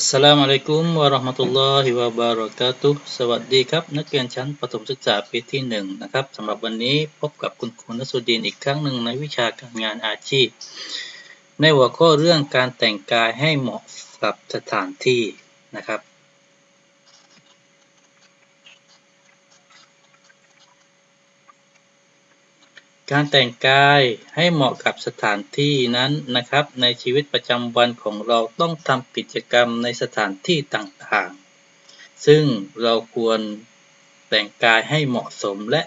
อัสสลามุอะลัยกุมวะเราะห์มะตุลลอฮิวะบารอกาตุสวัสดีครับ นักเรียนชั้นประถมศึกษาปีที่หนึ่งนะครับสำหรับวันนี้พบกับคุณครูนัสุดีนอีกครั้งหนึ่งในวิชาการงานอาชีพ ในหัวข้อเรื่องการแต่งกายให้เหมาะกับสถานที่นะครับ การแต่งกายให้เหมาะกับสถานที่นั้นนะครับ ในชีวิตประจำวันของเราต้องทำกิจกรรมในสถานที่ต่างๆ ซึ่งเราควรแต่งกายให้เหมาะสมและ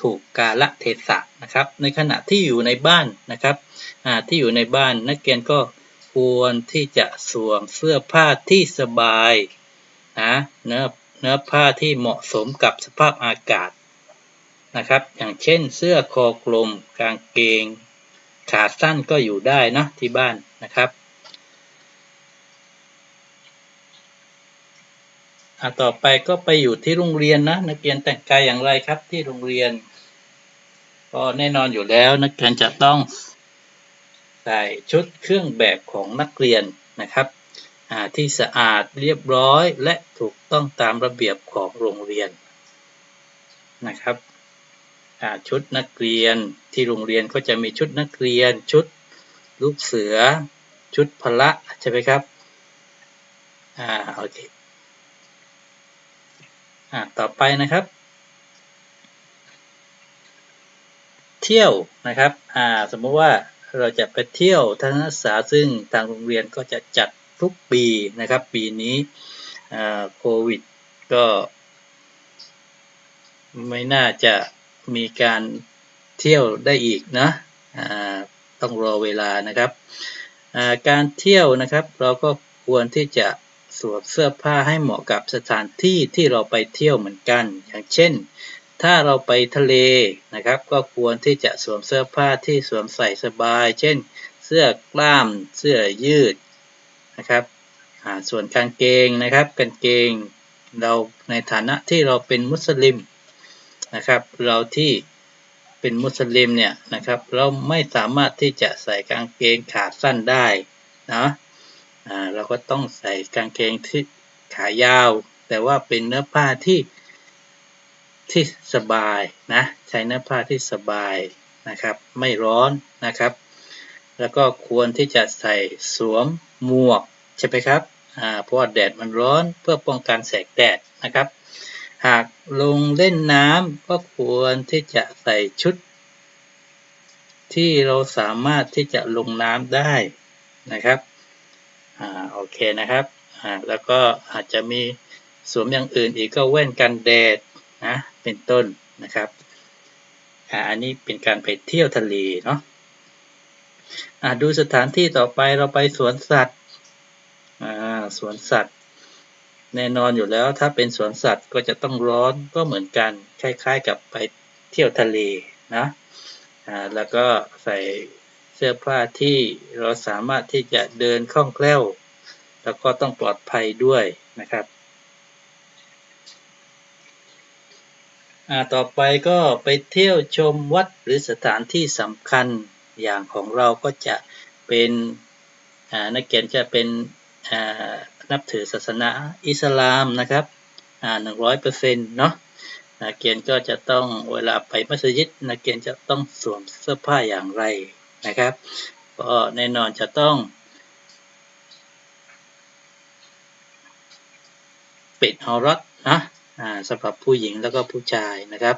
ถูกกาลเทศะนะครับ ในขณะที่อยู่ในบ้านนะครับที่อยู่ในบ้านนักเรียนก็ควรที่จะสวมเสื้อผ้าที่สบายนะเนื้อเนื้อผ้าที่เหมาะสมกับสภาพอากาศ นะครับ อย่างเช่นเสื้อคอกลม กางเกง ขาสั้นก็อยู่ได้นะที่บ้านนะครับอ่ต่อไปก็ไปอยู่ที่โรงเรียนนะนักเรียนแต่งกายอย่างไรครับที่โรงเรียน ก็แน่นอนอยู่แล้วนักเรียนจะต้องใส่ชุดเครื่องแบบของนักเรียนนะครับที่สะอาดเรียบร้อยและถูกต้องตามระเบียบของโรงเรียนนะครับ ชุดนักเรียนที่โรงเรียนก็จะมีชุดนักเรียน ชุดลูกเสือ ชุดพละใช่ไหมครับอ่าโอเคอ่าต่อไปนะครับ เที่ยวนะครับอ่าสมมติว่าเราจะไปเที่ยวทัศนศึกษาซึ่งทางโรงเรียนก็จะจัดทุกปีนะครับ ปีนี้โควิดก็ไม่น่าจะ มีการเที่ยวได้อีกนะต้องรอเวลานะครับการเที่ยวนะครับ เราก็ควรที่จะสวมเสื้อผ้าให้เหมาะกับสถานที่ที่เราไปเที่ยวเหมือนกัน อย่างเช่น ถ้าเราไปทะเลนะครับ ก็ควรที่จะสวมเสื้อผ้าที่สวมใส่สบาย เช่น เสื้อกล้าม เสื้อยืดนะครับส่วนกางเกงนะครับกางเกงเราในฐานะที่เราเป็นมุสลิม นะครับเราที่เป็นมุสลิมเนี่ยนะครับ เราไม่สามารถที่จะใส่กางเกงขาสั้นได้นะเราก็ต้องใส่กางเกงที่ขายาว แต่ว่าเป็นเนื้อผ้าที่ที่สบายนะใช้เนื้อผ้าที่สบายนะครับ ไม่ร้อนนะครับ แล้วก็ควรที่จะใส่สวมหมวกใช่ไหมครับเพราะว่าแดดมันร้อนเพื่อป้องกันแสงแดดนะครับ หากลงเล่นน้ำก็ควรที่จะใส่ชุด ที่เราสามารถที่จะลงน้ำได้นะครับอ่าโอเคนะครับอ่าแล้วก็อาจจะมีสวมอย่างอื่นอีกก็แว่นกันแดดนะเป็นต้นนะครับอ่าอันนี้เป็นการไปเที่ยวทะเลเนาะอ่าดูสถานที่ต่อไปเราไปสวนสัตว์อ่าสวนสัตว์ แน่นอนอยู่แล้วถ้าเป็นสวนสัตว์ก็จะต้องร้อนก็เหมือนกันคล้ายๆกับไปเที่ยวทะเลนะอ่าแล้วก็ใส่เสื้อผ้าที่เราสามารถที่จะเดินคล่องแคล่ว แล้วก็ต้องปลอดภัยด้วยนะครับอ่าต่อไปก็ไปเที่ยวชมวัดหรือสถานที่สำคัญอย่างของเราก็จะเป็นอ่านักเรียนจะเป็นอ่า นับถือศาสนาอิสลามนะครับหนึ่งร้อยเปอร์เซ็นต์เนาะนักเรียนก็จะต้องเวลาไปมัสยิดนักเรียนจะต้องสวมเสื้อผ้าอย่างไรนะครับก็แน่นอนจะต้อง ปิดฮอรัตนะสำหรับผู้หญิงแล้วก็ผู้ชายนะครับ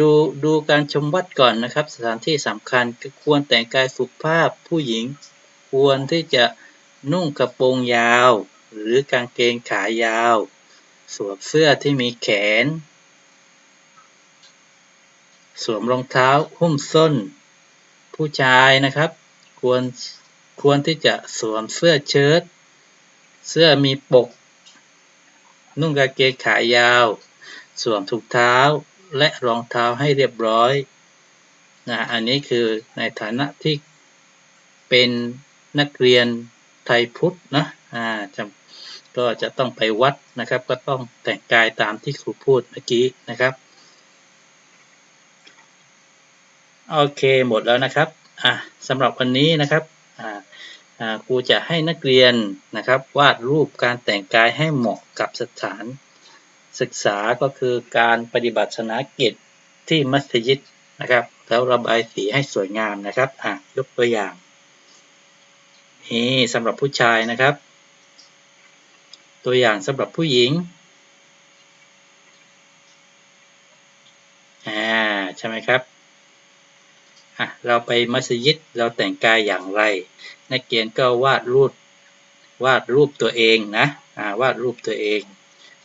ดูดูการชมวัดก่อนนะครับ สถานที่สำคัญควรแต่งกายสุภาพผู้หญิงควรที่จะ นุ่งกระโปรงยาวหรือกางเกงขายาว สวมเสื้อที่มีแขน สวมรองเท้าหุ้มส้น ผู้ชายนะครับ ควรควรที่จะสวมเสื้อเชิ้ต เสื้อมีปก นุ่งกางเกงขายาว สวมถุงเท้าและรองเท้าให้เรียบร้อยนะอันนี้คือในฐานะที่เป็นนักเรียน ไทยพุทธนะอ่าจะก็จะต้องไปวัดนะครับ ก็ต้องแต่งกายตามที่ครูพูดเมื่อกี้นะครับโอเคหมดแล้วนะครับอ่าสำหรับวันนี้นะครับอ่าอ่าครูจะให้นักเรียนนะครับวาดรูปการแต่งกายให้เหมาะกับสถานศึกษาก็คือการปฏิบัติศาสนกิจที่มัสยิดนะครับ แล้วระบายสีให้สวยงามนะครับอะยกตัวอย่าง นี่สำหรับผู้ชายนะครับ ตัวอย่างสำหรับผู้หญิงอ่าใช่ไหมครับอะเราไปมัสยิดเราแต่งกายอย่างไร นักเรียนก็วาดรูปวาดรูปตัวเองนะอ่าวาดรูปตัวเอง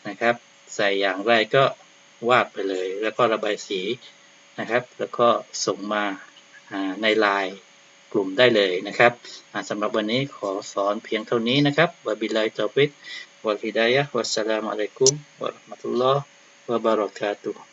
นะครับ ใส่อย่างไรก็วาดไปเลย แล้วก็ระบายสีนะครับ แล้วก็ส่งมาอ่าในไลน์ กลุ่มได้เลยนะครับสำหรับวันนี้ขอสอนเพียงเท่านี้นะครับวบิลลาฮิตอฟิกวัลฮิดายะวัสสลามุอะลัยกุมวะราะห์มะตุลลอฮ์วะบารอกาตุฮ์